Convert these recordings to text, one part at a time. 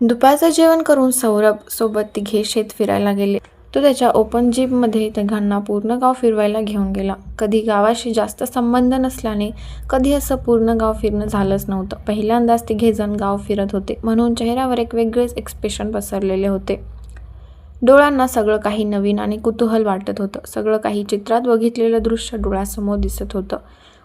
दुपारचं जेवण करून सौरभ सोबत तिघे शेत फिरायला गेले. तो त्याच्या ओपन जीपमध्ये तिघांना पूर्ण गाव फिरवायला घेऊन गेला. कधी गावाशी जास्त संबंध नसल्याने कधी असं पूर्ण गाव फिरणं झालंच नव्हतं. पहिल्यांदाच तिघे जण गाव फिरत होते म्हणून चेहऱ्यावर एक वेगळेच एक्सप्रेशन पसरलेले होते. डोळ्यांना सगळं काही नवीन आणि कुतूहल वाटत होतं. सगळं काही चित्रात बघितलेलं दृश्य डोळ्यासमोर दिसत होतं.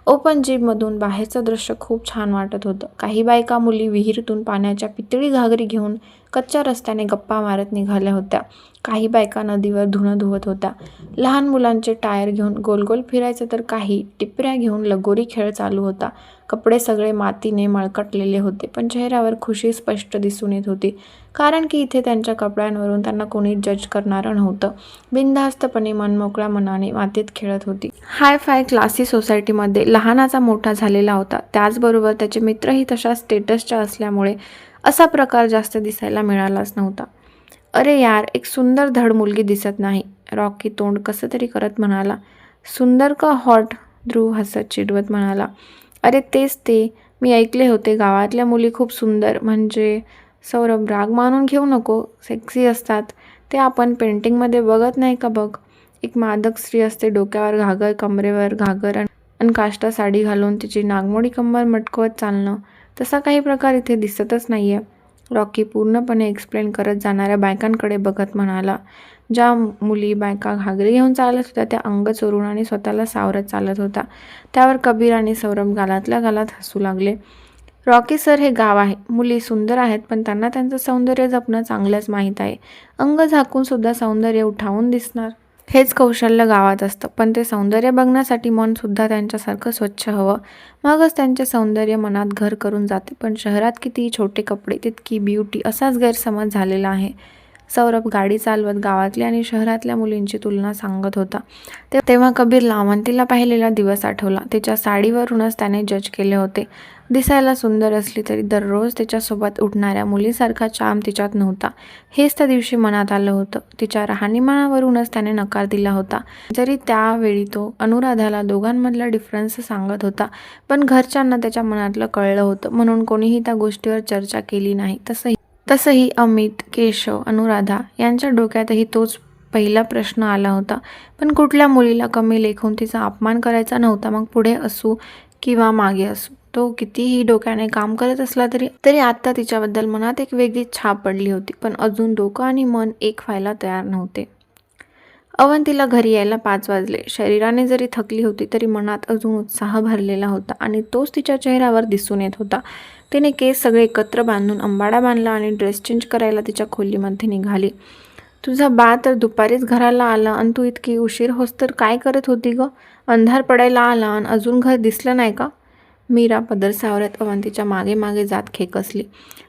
ओपन जीपमधून बाहेरचं दृश्य खूप छान वाटत होतं. काही बायका मुली विहिरीतून पाण्याच्या पितळी घागरी घेऊन कच्च्या रस्त्याने गप्पा मारत निघाल्या होत्या. काही बायका नदीवर धुणं धुवत होत्या. लहान मुलांचे टायर घेऊन गोल गोल फिरायचं तर काही टिपऱ्या घेऊन लगोरी खेळ चालू होता. कपडे सगळे मातीने मळकटलेले होते पण चेहऱ्यावर खुशी स्पष्ट दिसून येत होती. कारण की इथे त्यांच्या कपड्यांवरून त्यांना कोणी जज करणारं नव्हतं. बिनधास्तपणे मनमोकळ्या मनाने मातीत खेळत होती. हाय फाय क्लासी सोसायटीमध्ये लहानाचा मोठा झालेला होता. त्याचबरोबर त्याचे मित्रही तशा स्टेटसच्या असल्यामुळे असा प्रकार जास्त दिसायला मिळालाच नव्हता. अरे यार एक सुंदर धड मुलगी दिसत नाही. रॉकी तोंड कसं तरी करत म्हणाला. सुंदर का हॉट? ध्रुव हसत चिडवत म्हणाला. अरे तेच ते. मी ऐकले होते गावातल्या मुली खूप सुंदर. म्हणजे सौरभ राग मानून घेऊ नको. सेक्सी असतात. ते आपण पेंटिंगमध्ये बघत नाही का बघ? एक मादक स्त्री असते डोक्यावर घागर कमरेवर घागर आणि काष्टा साडी घालून तिची नागमोडी कंबर मटकवत चालणं. तसा काही प्रकार इथे दिसतच नाही आहे रॉकी पूर्णपणे एक्सप्लेन करत जाणाऱ्या बायकांकडे बघत म्हणाला ज्या मुली बायका घागरी घेऊन चालत होत्या त्या अंग चोरून आणि स्वतःला सावरत चालत होता. त्यावर कबीर आणि सौरभ गालातल्या गालात हसू लागले. रॉकी सर हे गाव आहे. मुली सुंदर आहेत पण त्यांना त्यांचं सौंदर्य जपणं चांगलंच माहीत आहे. अंग झाकून सुद्धा सौंदर्य उठावून दिसणार. हेच कौशल्य गावात असतं. पण ते सौंदर्य बघण्यासाठी मनसुद्धा त्यांच्यासारखं स्वच्छ हवं. मगच त्यांचे सौंदर्य मनात घर करून जाते. पण शहरात किती छोटे कपडे तितकी ब्युटी असाच गैरसमज झालेला आहे. सौरभ गाडी चालवत गावातल्या आणि शहरातल्या मुलींची तुलना सांगत होता. ते तेव्हा कबीरला अवंतीला पाहिलेला दिवस आठवला. तिच्या साडीवरूनच त्याने जज केले होते. दिसायला सुंदर असली तरी दररोज तिच्यासोबत उठणाऱ्या मुलीसारखा चाम तिच्यात नव्हता. हेच त्या दिवशी मनात आलं होतं. तिच्या राहणीमानावरूनच त्याने नकार दिला होता. जरी त्यावेळी तो अनुराधाला दोघांमधला डिफरन्स सांगत होता पण घरच्यांना त्याच्या मनातलं कळलं होतं. म्हणून कोणीही त्या गोष्टीवर चर्चा केली नाही. तसंही तसंही अमित केशव अनुराधा यांच्या डोक्यातही तोच पहिला प्रश्न आला होता. पण कुठल्या मुलीला कमी लेखून तिचा अपमान करायचा नव्हता? मग पुढे असू किंवा मागे असू? तो कितीही डोक्याने काम करत असला तरी तरी आत्ता तिच्याबद्दल मनात एक वेगळी छाप पडली होती. पण अजून डोकं आणि मन एक व्हायला तयार नव्हते. अवंतीला घरी यायला पाच वाजले. शरीराने जरी थकली होती तरी मनात अजून उत्साह भरलेला होता आणि तोच तिच्या चेहऱ्यावर दिसून येत होता. तिने केस सगळे एकत्र बांधून अंबाडा बांधला आणि ड्रेस चेंज करायला तिच्या खोलीमध्ये निघाली. तुझा बा तर दुपारीच घराला आला आणि तू इतकी उशीर होस तर काय करत होती ग? अंधार पडायला आला आणि अजून घर दिसलं नाही का? मीरा पदर सावरत अवंतीच्या मागे मागे जात खेकसली.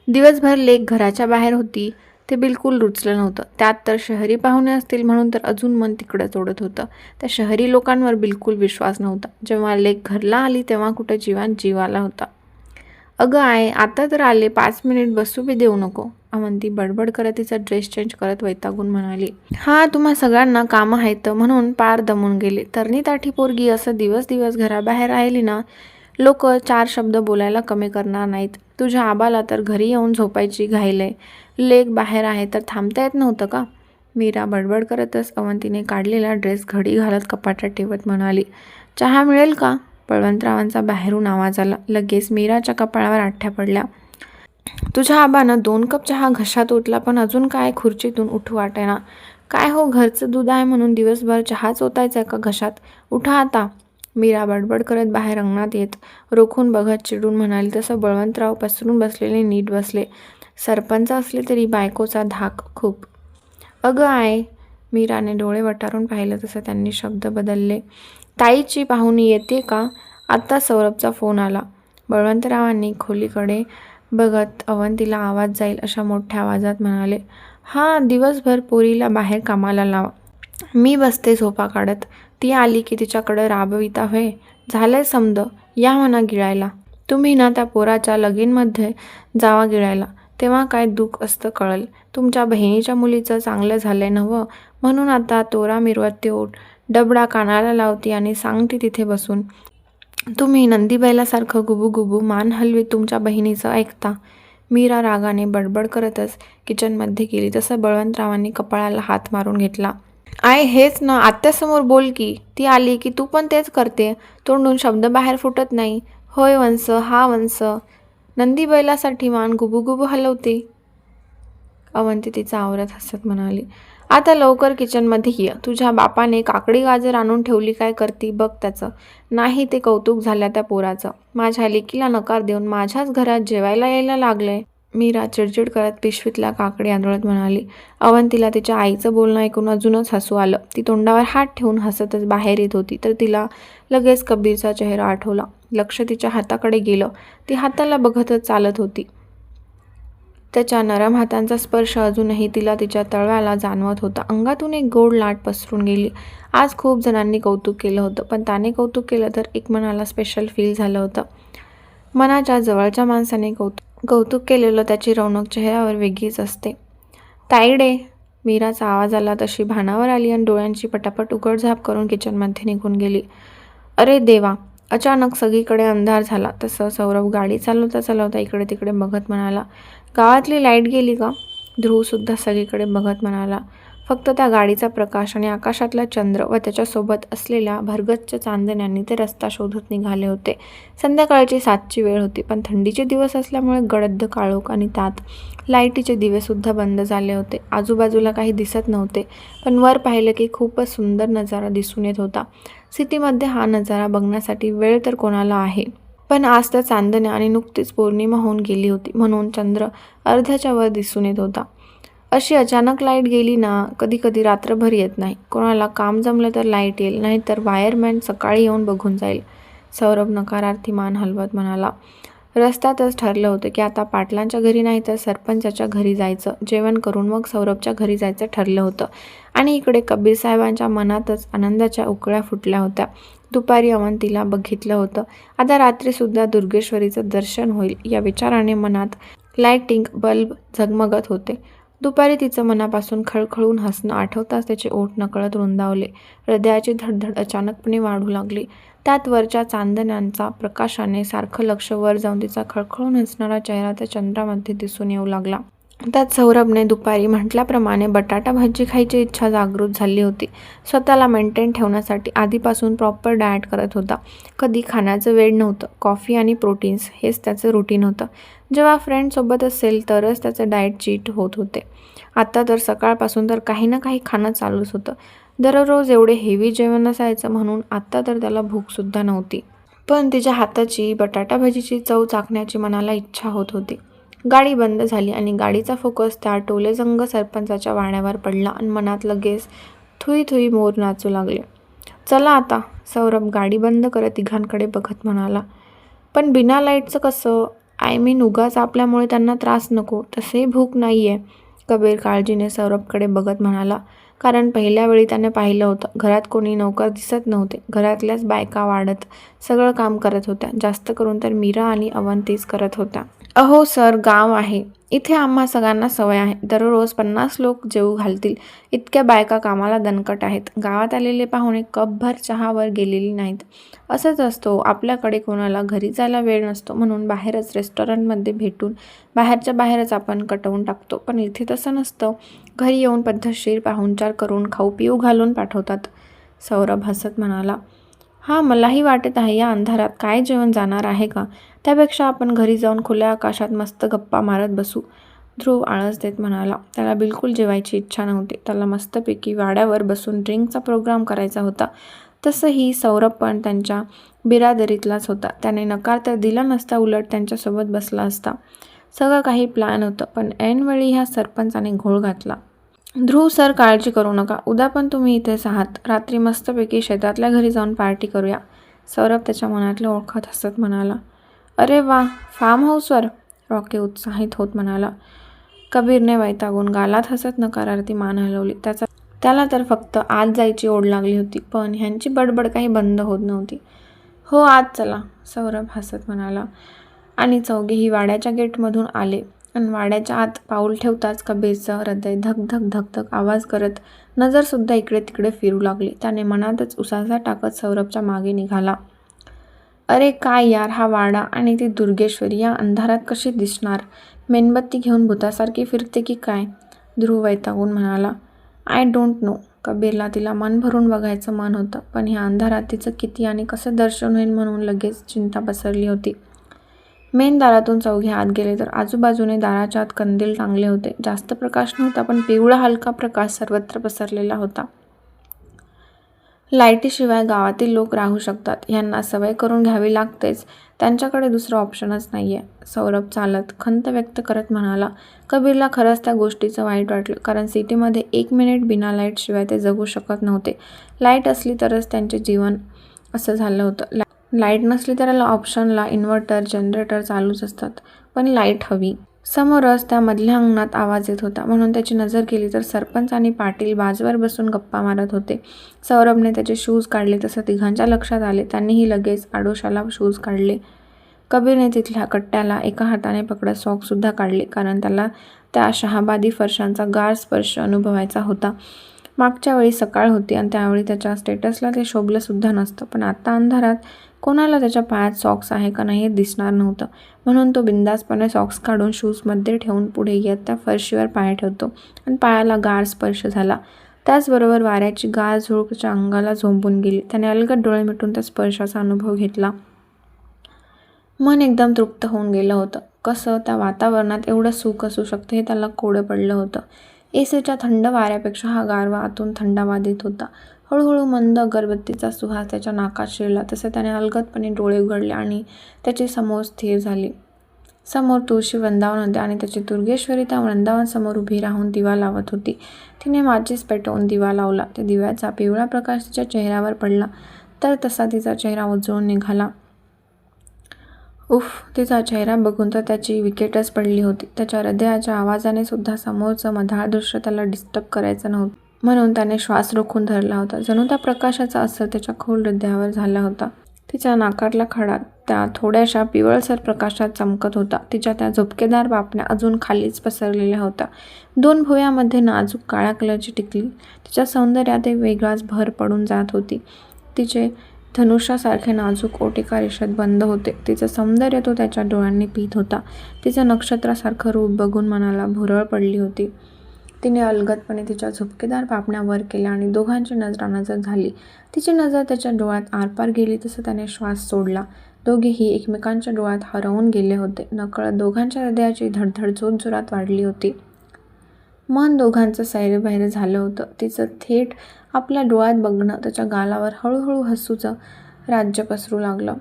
दिवसभर लेक घराच्या बाहेर होती. ते बिलकुल रुचलं नव्हतं. त्यात तर शहरी पाहुणे असतील म्हणून तर अजून मन तिकडंच ओढत होतं. त्या शहरी लोकांवर बिलकुल विश्वास नव्हता. जेव्हा लेक घरला आली तेव्हा कुठं जीवान जीव आला होता. अगं आहे आता तर आले पाच मिनिट बसू बी देऊ नको. अवंती बडबड करत तिचा ड्रेस चेंज करत वैतागून म्हणाली हा तुम्हा सगळ्यांना कामं आहेत म्हणून पार दमून गेले. तरणी ताठी पोरगी असं दिवस दिवस घराबाहेर राहिली ना लोक चार शब्द बोलायला कमी करणार नाहीत. तुझ्या आबाला तर घरी येऊन झोपायची घाईलय लेक बाहेर आहे तर थांबता येत नव्हतं का? मीरा बडबड करतच अवंतीने काढलेला ड्रेस घडी घालत कपाटात ठेवत म्हणाली चहा मिळेल का? बळवंतरावांचा बाहेरून आवाज आला. लगेच मीराच्या कपाळावर आठ्या पडल्या. तुझ्या आबानं दोन कप चहा घशात ओतला पण अजून काय खुर्चीतून उठू वाटेना? काय हो घरचं दूध आहे म्हणून दिवसभर चहाच ओतायचा का घशात? उठा आता. मीरा बडबड करत बाहेर अंगणात येत रोखून बघत चिडून म्हणाली तसं बळवंतराव पसरून बसलेले नीट बसले. सरपंच असले तरी बायकोचा धाक खूप. अगं आय मीराने डोळे वटारून पाहिलं तसं त्यांनी शब्द बदलले. ताईची पाहुणी येते का? आत्ता सौरभचा फोन आला. बळवंतरावांनी खोलीकडे बघत अवंतीला आवाज जाईल अशा मोठ्या आवाजात म्हणाले हां दिवसभर पोरीला बाहेर कामाला लावा. मी बसते झोपा काढत. ती आली की तिच्याकडं राबविता होय. झालंय समद. या म्हणा गिळायला. तुम्ही ना त्या पोराच्या लगीनमध्ये जावा गिळायला. तेव्हा काय दुःख असतं कळल. तुमच्या बहिणीच्या मुलीचं चांगलं झालंय नवं म्हणून आता तोरा मिरवत त्यो डबडा कानाला लावती आणि सांगते तिथे बसून. तुम्ही नंदीबैलासारखं गुबू मान हलवीत तुमच्या बहिणीचं ऐकता. मीरा रागाने बडबड करतच किचनमध्ये गेली. तसं बळवंतरावांनी कपाळाला हात मारून घेतला. आय हेच ना आत्यासमोर बोल की. ती आली की तू पण तेच करते. तोंडून शब्द बाहेर फुटत नाही. होय वंस हा वंस. नंदी बैलासाठी मान गुबुगुबू हलवते. अवंती तिचा आवरत हसत म्हणाली. आता लवकर किचनमध्ये ये. तुझ्या बापाने काकडी गाजर आणून ठेवली काय करती बघ त्याचं. नाही ते कौतुक झाल्या त्या पोराचं. माझ्या लेकीला नकार देऊन माझ्याच घरात जेवायला यायला लागलंय. मीरा चिडचिड करत पिशवीतल्या काकडी आंदोळत म्हणाली अवंतीला तिच्या आईचं बोलणं ऐकून अजूनच हसू आलं. ती तोंडावर हात ठेवून हसतच बाहेर येत होती तर तिला लगेच कबीरचा चेहरा आठवला. लक्ष तिच्या हाताकडे गेलं. ती हाताला बघतच चालत होती. त्याच्या नरम हातांचा स्पर्श अजूनही तिला तिच्या तळव्याला जाणवत होता. अंगातून एक गोड लाट पसरून गेली. आज खूप जणांनी कौतुक केलं होतं पण त्याने कौतुक केलं तर एक मनाला स्पेशल फील झालं होतं. मनाच्या जवळच्या माणसाने कौतुक कौतुक केलेलं त्याची रौनक चेहऱ्यावर वेगळीच असते. ताईडे मीराचा आवाज आला तशी भानावर आली आणि डोळ्यांची पटापट उघडझाप करून किचनमध्ये निघून गेली. अरे देवा अचानक सगळीकडे अंधार झाला तसं सौरभ गाडी चालवता चालवता इकडे तिकडे बघत म्हणाला गावातली लाइट गेली का ध्रुवसुद्धा सगळीकडे बघत म्हणाला फक्त त्या गाडीचा प्रकाश आणि आकाशातला चंद्र व त्याच्यासोबत असलेल्या भरगच्च चांदण्यांनी ते रस्ता शोधत निघाले होते. संध्याकाळची सातची वेळ होती पण थंडीचे दिवस असल्यामुळे गडद काळोख आणि त्यात लाईटीचे दिवेसुद्धा बंद झाले होते. आजूबाजूला काही दिसत नव्हते पण वर पाहिलं की खूपच सुंदर नजारा दिसून येत होता. सिटीमध्ये हा नजारा बघण्यासाठी वेळ तर कोणाला आहे पण आज तर चांदण्या आणि नुकतीच पौर्णिमा होऊन गेली होती म्हणून चंद्र अर्ध्याच्या वर दिसून येत होता. अशी अचानक लाइट गेली ना कधी कधी रात्रभर येत नाही. कोणाला काम जमलं तर लाइट येईल नाही तर वायरमॅन सकाळी येऊन बघून जाईल. सौरभ नकारार्थी मान हलवत म्हणाला. रस्त्यातच ठरलं होतं की आता पाटलांच्या घरी नाही तर सरपंचाच्या घरी जायचं. जेवण करून मग सौरभच्या घरी जायचं ठरलं होतं. आणि इकडे कबीर साहेबांच्या मनातच आनंदाच्या उकळ्या फुटल्या होत्या. दुपारी अवंतीला बघितलं होतं. आता रात्रीसुद्धा दुर्गेश्वरीचं दर्शन होईल या विचाराने मनात लाईटिंग बल्ब झगमगत होते. दुपारी तिचं मनापासून खळखळून हसणं आठवताच त्याचे ओठ नकळत रुंदावले. हृदयाची धडधड अचानकपणे वाढू लागली. त्यात वरच्या चांदण्यांचा प्रकाशाने सारखं लक्ष वर जाऊन तिचा खळखळून हसणारा चेहरा त्या चंद्रामध्ये दिसून येऊ लागला. त्यात सौरभने दुपारी म्हटल्याप्रमाणे बटाटा भाजी खायची इच्छा जागृत झाली होती. स्वतःला मेंटेन ठेवण्यासाठी आधीपासून प्रॉपर डाएट करत होता. कधी खाण्याचं वेळ नव्हतं. कॉफी आणि प्रोटीन्स हेच त्याचं रुटीन होतं. जेव्हा फ्रेंडसोबत असेल तरच त्याचं डाएट चीट होत होते. आता तर सकाळपासून तर काही ना काही खाणं चालूच होतं. दररोज एवढे हेवी जेवण असायचं म्हणून आत्ता तर त्याला भूकसुद्धा नव्हती. पण तिच्या हाताची बटाटा भाजीची चव चाकण्याची मनाला इच्छा होत होती. गाडी बंद झाली आणि गाडीचा फोकस त्या टोलेजंग सरपंचाच्या वाण्यावर पडला आणि मनात लगेच थुई थुई मोर नाचू लागले. चला आता सौरभ गाडी बंद करत तिघांकडे बघत म्हणाला. पण बिना लाईटचं कसं? आय मीन उगाच आपल्यामुळे त्यांना त्रास नको. तसे भूक नाही आहे कबीर काळजीने सौरभकडे बघत म्हणाला. कारण पहिल्या वेळी त्याने पाहिलं होतं. घरात कोणी नौकर दिसत नव्हते. घरातल्याच बायका वाढत सगळं काम करत होत्या. जास्त करून तर मीरा आणि अवंतीच करत होत्या. अहो सर गाव आहे. इथे आम्हा सगळ्यांना सवय आहे. दररोज पन्नास लोक जेऊ घालतील. इतक्या बायका कामाला दणकट आहेत. गावात आलेले पाहुणे कपभर चहावर गेलेली नाहीत. असंच असतो. आपल्याकडे कोणाला घरी जायला वेळ नसतो. म्हणून बाहेरच रेस्टॉरंटमध्ये भेटून बाहेरच्या बाहेरच आपण कटवून टाकतो. पण इथे तसं नसतं. घरी येऊन पद्धतशीर पाहुणचार करून खाऊ पिऊ घालून पाठवतात. सौरभ हसत म्हणाला हां मलाही वाटत आहे या अंधारात काय जेवण जाणार आहे का? त्यापेक्षा आपण घरी जाऊन खुल्या आकाशात मस्त गप्पा मारत बसू. ध्रुव आळस देत म्हणाला. त्याला बिलकुल जेवायची इच्छा नव्हती. त्याला मस्तपैकी वाड्यावर बसून ड्रिंकचा प्रोग्राम करायचा होता. तसंही सौरभ पण त्यांच्या बिरादरीतलाच होता. त्याने नकार तर दिला नसता उलट त्यांच्यासोबत बसला असता. सगळं काही प्लॅन होतं पण ऐनवेळी ह्या सरपंचाने घोळ घातला. ध्रुव सर काळजी करू नका. उद्या पण तुम्ही इथेच आहात. रात्री मस्तपैकी शेतातल्या घरी जाऊन पार्टी करूया. सौरभ त्याच्या मनातलं ओळखत हसत म्हणाला. अरे वा फार्म हाऊसवर रॉकी उत्साहित होत म्हणाला. कबीरने वैतागून गालात हसत नकारार्थी मान हलवली. त्याचा त्याला तर फक्त आत जायची ओढ लागली होती पण ह्यांची बडबड काही बंद होत नव्हती. हो आत चला सौरभ हसत म्हणाला. आणि चौघेही वाड्याच्या गेटमधून आले. आणि वाड्याच्या आत पाऊल ठेवताच कबीरचं हृदय धक धक आवाज करत नजरसुद्धा इकडे तिकडे फिरू लागली. त्याने मनातच उसासा टाकत सौरभच्या मागे निघाला. अरे काय यार हा वाडा आणि ती दुर्गेश्वरी या अंधारात कशी दिसणार? मेणबत्ती घेऊन भूतासारखी फिरते की काय? ध्रुव वैतागून म्हणाला. आय डोंट नो कबीरला तिला मन भरून बघायचं मन होतं पण ह्या अंधारात तिचं किती आणि कसं दर्शन होईल म्हणून लगेच चिंता पसरली होती. मेन दारातून चौघे आत गेले तर आजूबाजूने दाराच्या आत कंदील टांगले होते. जास्त प्रकाश नव्हता पण पिवळा हलका प्रकाश सर्वत्र पसरलेला होता. लाईटीशिवाय गावातील लोक राहू शकतात. ह्यांना सवय करून घ्यावी लागतेच. त्यांच्याकडे दुसरं ऑप्शनच नाही आहे सौरभ चालत खंत व्यक्त करत म्हणाला कबीरला खरंच त्या गोष्टीचं वाईट वाटलं. कारण सिटीमध्ये एक मिनिट बिना लाईटशिवाय ते जगू शकत नव्हते. लाइट असली तरच त्यांचे जीवन असं झालं होतं. ला लाइट नसली तर ऑप्शनला इन्व्हर्टर जनरेटर चालूच असतात. पण लाइट हवी. समोरच त्या मधल्या अंगणात आवाज येत होता. म्हणून त्याची नजर केली तर सरपंच आणि पाटील बाजवर बसून गप्पा मारत होते. सौरभने त्याचे शूज काढले. तसं तिघांच्या लक्षात आले. त्यांनीही लगेच आडोशाला शूज काढले. कबीरने तिथल्या कट्ट्याला एका हाताने पकडत सॉकसुद्धा काढले कारण त्याला त्या शहाबादी फरशांचा गार स्पर्श अनुभवायचा होता. मागच्या वेळी सकाळ होती आणि त्यावेळी त्याच्या स्टेटसला ते शोभलंसुद्धा नसतं. पण आता अंधारात कोणाला त्याच्या पायात सॉक्स आहे का नाही हे दिसणार नव्हतं. म्हणून तो बिंदासपणे सॉक्स काढून शूजमध्ये ठेवून पुढे येत त्या फरशीवर पाय ठेवतो आणि पायाला गार स्पर्श झाला. त्याचबरोबर वाऱ्याची गार झुळूक त्याच्या अंगाला झोंबून गेली. त्याने अलगद डोळे मिटून त्या स्पर्शाचा अनुभव घेतला. मन एकदम तृप्त होऊन गेलं होतं. कसं त्या वातावरणात एवढं सुख असू शकतं हे त्याला कोडं पडलं होतं. एसीच्या थंड वाऱ्यापेक्षा हा गारवा आतून थंडावा देत होता. हळूहळू मंद अगरबत्तीचा सुहास त्याच्या नाकात शिरला. तसे त्याने अलगदपणे डोळे उघडले आणि त्याची समोर स्थिर झाली. समोर तुळशी वृंदावन होते आणि त्याची दुर्गेश्वरी त्या वृंदावनसमोर उभी राहून दिवा लावत होती. तिने माचीस पेटवून दिवा लावला. त्या दिव्याचा पिवळा प्रकाश तिच्या चेहऱ्यावर पडला. तर तसा तिचा चेहरा उजळून निघाला. उफ तिचा चेहरा बघून तर त्याची विकेटच पडली होती. त्याच्या हृदयाच्या आवाजाने सुद्धा समोरचं मधाळ दृश्य त्याला डिस्टर्ब करायचं नव्हतं. म्हणून त्याने श्वास रोखून धरला होता. जणू त्या प्रकाशाचा असर त्याच्या खोल हृदयावर झाला होता. तिच्या नाकातला खडा त्या थोड्याशा पिवळसर प्रकाशात चमकत होता. तिच्या त्या झोपकेदार बापण्या अजून खालीच पसरलेल्या होत्या. दोन भुव्यामध्ये नाजूक काळ्या कलरची टिकली. तिच्या सौंदर्यात एक वेगळाच भर पडून जात होती. तिचे धनुष्यासारखे नाजूक ओटिका रेषेत बंद होते. तिचं सौंदर्य तो त्याच्या डोळ्यांनी पित होता. तिचं नक्षत्रासारखं रूप बघून मनाला भुरळ पडली होती. तिने अलगदपणे तिच्या झुपकेदार पापण्या वर केल्या आणि दोघांची नजरानजर झाली. तिची नजर त्याच्या डोळ्यात आरपार गेली तसं त्याने श्वास सोडला. दोघेही एकमेकांच्या डोळ्यात हरवून गेले होते. नकळत दोघांच्या हृदयाची धडधड जोरजोरात वाढली होती. मन दोघांचं सैरभैर झालं होतं. तिचं थेट आपल्या डोळ्यात बघणं त्याच्या गालावर हळूहळू हसूचं राज्य पसरू लागलं.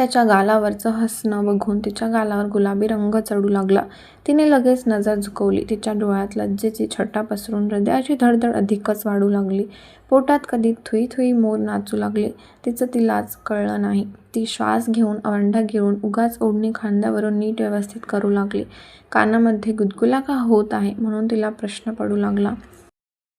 त्याच्या गालावरचं हसणं बघून तिच्या गालावर गुलाबी रंग चढू लागला. तिने लगेच नजर झुकवली. तिच्या डोळ्यात लज्जेची छटा पसरून हृदयाची धडधड अधिकच वाढू लागली. पोटात कधी थुई थुई मोर नाचू लागले. तिचं तिलाच कळलं नाही. ती श्वास घेऊन अवंढा घेऊन उगाच ओढणी खांद्यावरून नीट व्यवस्थित करू लागली. कानामध्ये गुदगुला का होत आहे? म्हणून तिला प्रश्न पडू लागला.